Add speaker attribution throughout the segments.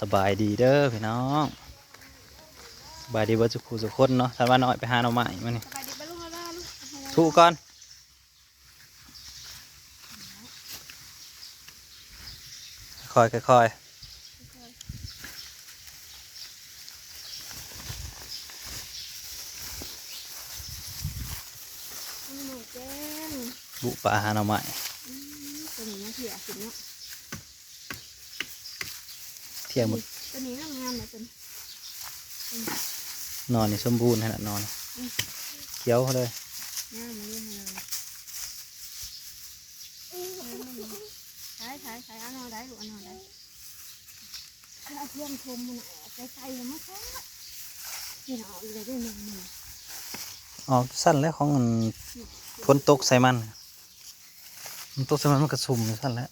Speaker 1: สบายดีเด้อพี่น้องสบายดีเบ่สุขุสุขคนเนาะท่านว่าน้อยไปหาหน่อไม้มานี่
Speaker 2: สบายดีปะลุงแล้วล่ะลูก
Speaker 1: ถูกก่อนค่อยๆค่อย
Speaker 2: หนูแจ้ง
Speaker 1: ๆบุปลาหาหน่อไม้
Speaker 2: อืมตัวนี้นะเถี่ยสิเนาะ
Speaker 1: เที่ยงหมด
Speaker 2: ตัวนี้งามงามเลยตัวนี้
Speaker 1: นอนนี่สมบูรณ์ขนาดนอนเขียวเลย
Speaker 2: งามมาเรื่อยเลยใช้ใช้ใช้เอาหนอได้ลูกเอาหนอได้เอาเพื่อนชมมันออกไปใส่แล้วมาซ้นี่เอาอีกเลยด้วยหนึ่งหนึ่ง
Speaker 1: ออกสั้นแล้วของมันฝนตกใส่มันมันตกใส่มันมันกระสุ่มสั้นแล้ว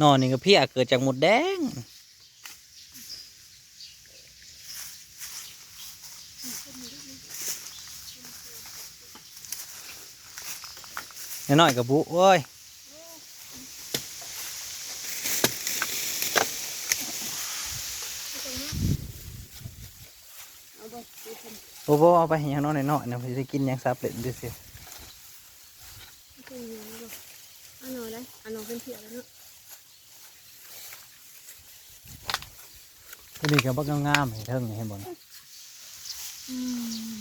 Speaker 1: นอนนี่ก็เพี่เกิดจากหมดแดง น้อยๆกับบุเว้ย
Speaker 2: เอาไปดูคน
Speaker 1: โบโบเอาไปให้ยังน้อยๆน้อยๆนะเพื่อจะกินหยังซับเล่นดูสิ
Speaker 2: ตัวนี้ลูกเอาหนอได้เอาหนอเป็นเถี่ยแล้วเนาะ
Speaker 1: ตัวนี้ก็บักงามๆให้เทิงนี่ให้บ่น
Speaker 2: อืม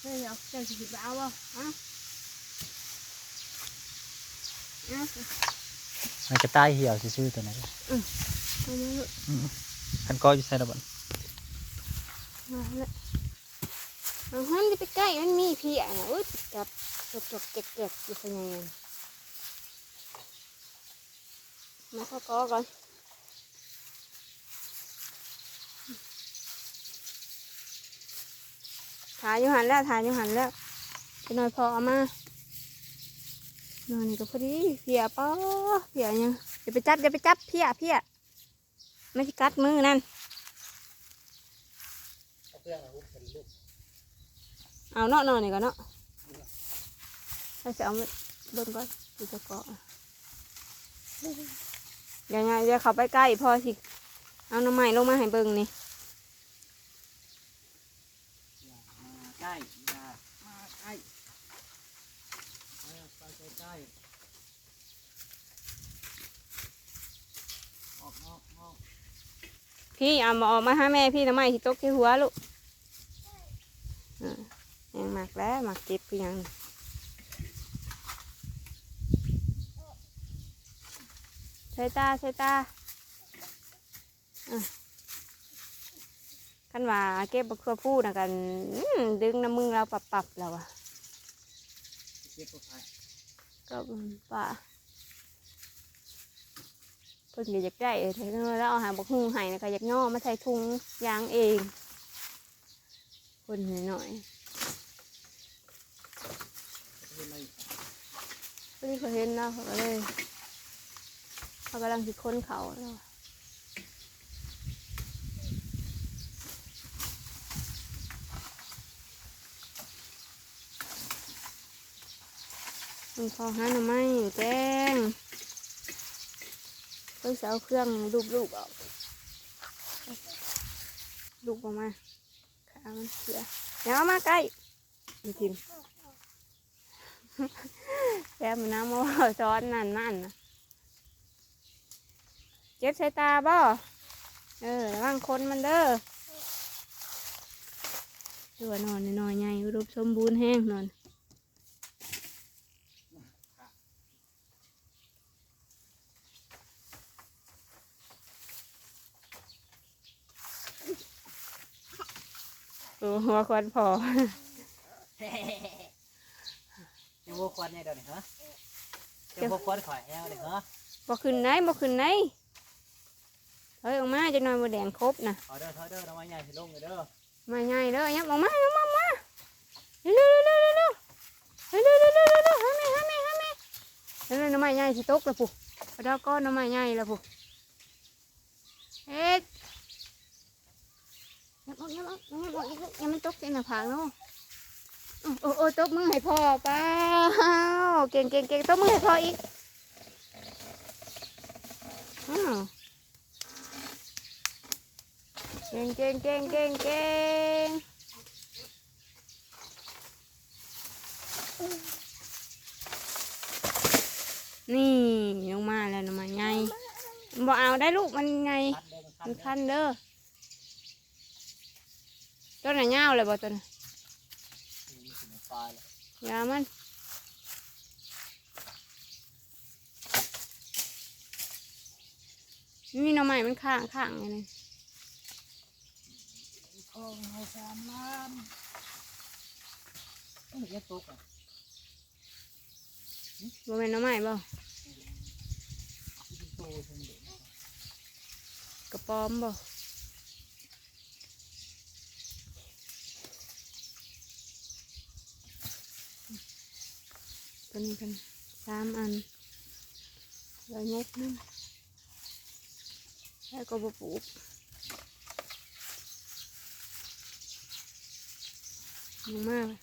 Speaker 2: เฮ้ยเอาเจ้าสิบไปเอาบ่เอาเอา
Speaker 1: มันกระต่ายเหี่ยวซื่อๆตัวนั้น
Speaker 2: เอามาลูก
Speaker 1: คันก็อยู่ใส่ระบัน
Speaker 2: มาละเอาหันจะไปใกล้มันมีพี่อะนะอุ้ยจับจกจกเก็บเก็บอยู่เป็นยังไงมาเข้าก้อก่อน ถ่ายอยู่หันแล้วถ่ายอยู่หันแล้วไปหน่อยพอเอามานอนนี่ก็พอดีเพียป้อเพียยังอย่าไปจับอย่าไปจับเพียเพียไม่ใช่กัดมือนั่นเอาเนาะนอนนี่ก่อนเนาะเราจะเอาเบิ่งก่อนดูจะเกาะเดี๋ยวไงเดี๋ยวเขาไปใกล้พอสิเอาน้ำใหม่ลงมาให้เบิ่งนี่
Speaker 1: ใกล้มาใกล้ไปใกล้ออกออกออก
Speaker 2: พี่เอามาออกมาหาแม่พี่น้ำใหม่ที่ตกที่หัวลูกอ่ายังหมักแล้วหมักเจ็บอหยังใส่ตาใส่ตาอะ กันว่าเก็บบักเขือพูดนะกันดึงน้ำมึงเราปรับปรับๆแล้วอะ
Speaker 1: เก็บไป
Speaker 2: ก็ป่าเพิ่นก็อยากได้เออแล้วเอาหาบักฮุงให้นะก็อยากย่อมาใส่ถุงยางเองคนหน่อยๆเพิ่นเขาเห็นแล้วเขาก็เลยเขากำลังสิค้นเขาแล้ว มันพอหาหน่อไม้แจ้งเพิ่งจะเอาเครื่องลูบๆออกลูบออกมาขามันเสียเดี๋ยวเอามาใกล้ดูทิมแก้มนน้ำมันซ้อนนั่นนั่นนะเจ็บใส่ตาบ่เออระวังคนมันเด้อตัวนอนนอนใหญ่อุดมสมบูรณ์แห้งนอน โอ้หัวควันพอ
Speaker 1: ยังบ่ควันเนี่ยเดี๋ยวนี้ฮะยังบ่ควันข่อยแห้วเลยฮะ
Speaker 2: บ่ขึ้นไหนบ่ขึ้นไหนเฮ้ยออกมาจะนอนบนแดงครบนะ
Speaker 1: เอาเด้อเธอเด้อน้ำมันใหญ่สิลงเลยเด้อ
Speaker 2: มาใหญ่เด้อยับออกมายับออกมาเร็วเร็วเร็วเร็วเร็วเร็วเร็วเร็วเร็วเร็วหาแม่หาแม่หาแม่เร็วเร็วน้ำไม้ใหญ่สิตกแล้วปุ๊เอาดอกก้อนน้ำไม้ใหญ่แล้วปุ๊เฮ็ด ยับออกยับออกยับอกยับออกยัม่นตกใส่หน้าผากเนาะโอ้โอ้ตบมือให้พ่อป้าเก่งเก่งเก่งตบมือให้พ่ออีกเก่งเก่งเก่งเก่งเก่งนี่ลงมาแล้วนะมาไงบอกเอาได้ลูกมันไง
Speaker 1: มันคั
Speaker 2: น
Speaker 1: เด้อ
Speaker 2: ต้นไหนเงาวเลยบ่ต้นน่ะ
Speaker 1: นี่สิมันปลายแล้ว
Speaker 2: อยามันมีหน่อไม้มันข้างข้างไงนี่
Speaker 1: คองเอาสามล้านเอ้ยอย่าตกอะ
Speaker 2: บ่เป็นหน่อไม้บ่
Speaker 1: สิโตจังเด้อก
Speaker 2: ระป๋อมบ่ ตัวนี้กันสามอันไว้งกนั่นแล้วก็บปลูกลงมาเลย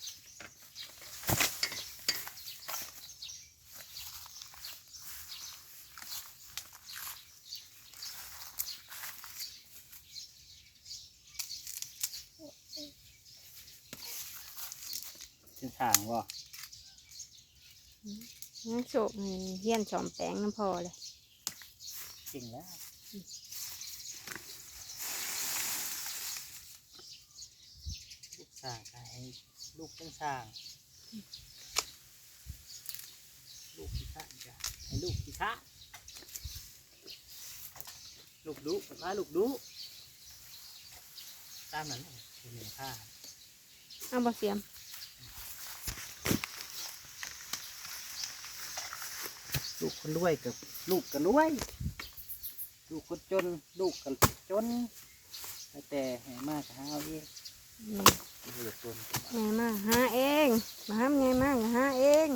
Speaker 1: สิทางบ่
Speaker 2: งั้ นโศกนี่เฮียนสอมแปลงน้ำพอเลย
Speaker 1: จริงแล้วลูกสร้างก็ให้ลูกเป็นสร้าง ลูกพิฆาตจ้ะให้ลูกพิฆาตลูกดุกดว่าลูกดุตามนั้นเลยเป็นหนึ่งข้า
Speaker 2: เอาบ่เสียม
Speaker 1: ลูกคนรวยกับลูกกันรวย ลูกคนจน ลูกกันจนแต่แห่มากหาเอาเอง
Speaker 2: อืม
Speaker 1: เหลือจน
Speaker 2: ไงมากหาเองมาห้ามไงมากหาเอง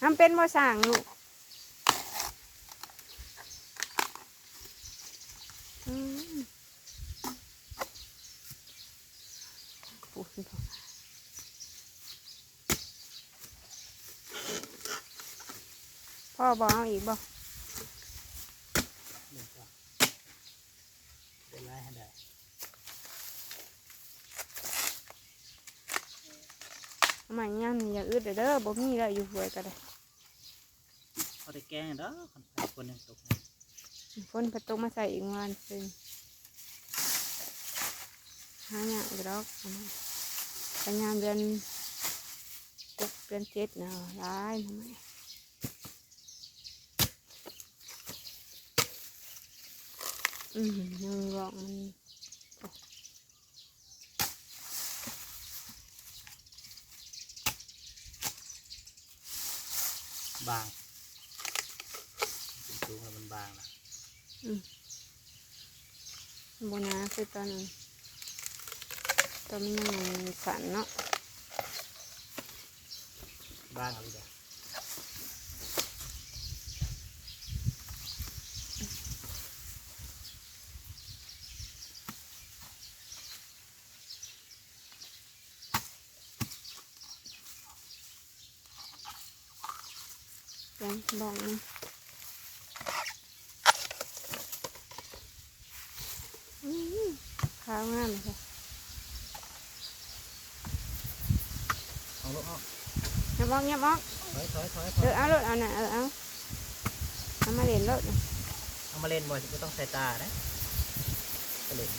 Speaker 2: ห้ามเป็นบ่สั่งลูกอืมพูดพอพ่อ บอกเอาอีกบ่
Speaker 1: หนึ่งก็เป็นไรให้ได้
Speaker 2: ทำไมย่ำอย่าอึดเด้อเด้อบ่มีแล้วอยู่หวยก็ได้
Speaker 1: พอได้แกงเด้อคนไปคนหนึ่งตกนะ
Speaker 2: ฝนประตูมาใส่อีกวันซึ่งหาอย่างอีกดอกอันนั้นพยายามเดือนกุกเดือนเจ็ดเนาะร้ายทำไม อืมยังบอกมัน
Speaker 1: บางสูงแล้วมันบางนะ
Speaker 2: บนาคือตอนนั้นตอนมัน ยังสันเนาะ
Speaker 1: บางเอะไรเด้อ
Speaker 2: ยังบอกมันอืมข้าวงามเลยค่ะ
Speaker 1: เอาลูกเอา
Speaker 2: อย่าบอกอย่าบอก
Speaker 1: ถอยถอยถอยถ
Speaker 2: เอ
Speaker 1: อย
Speaker 2: อเอารถเอาน่ะเออเอาเอามาเล่นรถน่ะ
Speaker 1: เอามาเล่นบ่อยไม่ต้องใส่ตานะก็เล่น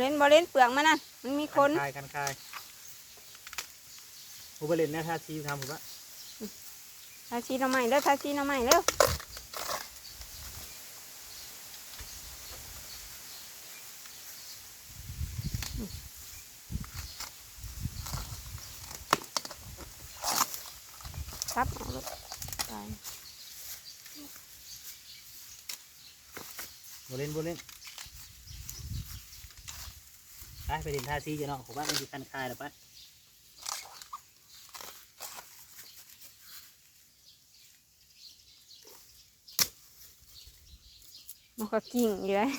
Speaker 2: เล่นบอเล่นเปลือกมันน่ะมันมีคน
Speaker 1: คายกันคายผู้ไปเล่นนะท่าชีทำผมว่า
Speaker 2: ทาชีหน่อไม้เด้อทาชีหน่อไม้เร็วซับเอาลูกไป
Speaker 1: บ่เล่นบ่เล่น ไปไปเล่นท่าชีจะเนาะผมว่ามันอยู่คันคายแล้วไป
Speaker 2: มันก็กิ่งอยู่เลย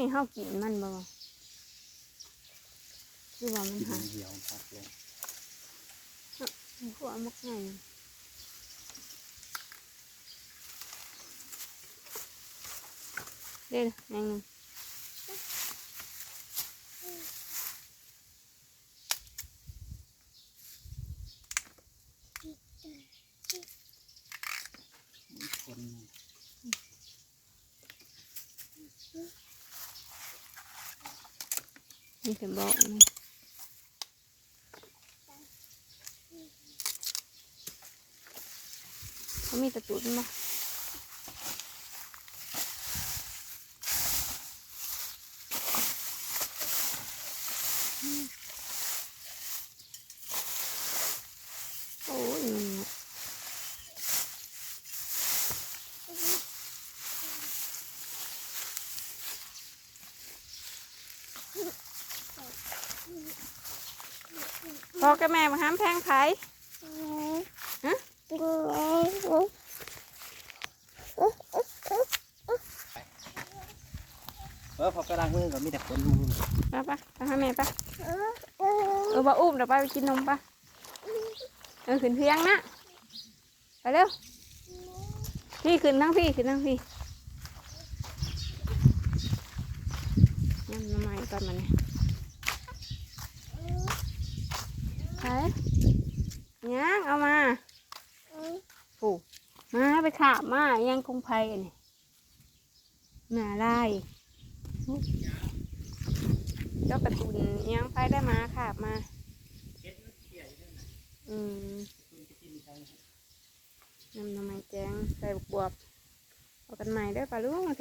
Speaker 2: นี่เฮากินมันบ่คือว่ามัน
Speaker 1: กิน
Speaker 2: หาย
Speaker 1: เหี่ยวพักลง
Speaker 2: มันก็เอามักง่าย เด้อแมงหนึ่ง
Speaker 1: คน
Speaker 2: นี่เป็นบอกนะเขามีตะตุนบ่โอ้ยมันน่ะ พ่อกับแม่มาห้ามแพงไผฮะ
Speaker 1: เออพอกระดังมือก็มีแต่คนดู
Speaker 2: ไปะไปหาแม่ปะเออบ่อุ้มเดี๋ยวไปไปกินนมปะเออขึ้นเพียงนะไปเร็วพี่ขึ้นทั้งพี่ขึ้นทั้งพี่ยังน้ำไม้ก่อนมาเนี่ย ไปยังเอามาผูมาไปขาบมายังคงไพ่อันนี้หน้าลายเจ้ากระตุนยังไปได้มาขาบมาอืมน้ำน้ำไม้แจงใส่บวบๆเอากันใหม่ได้อปลาลูก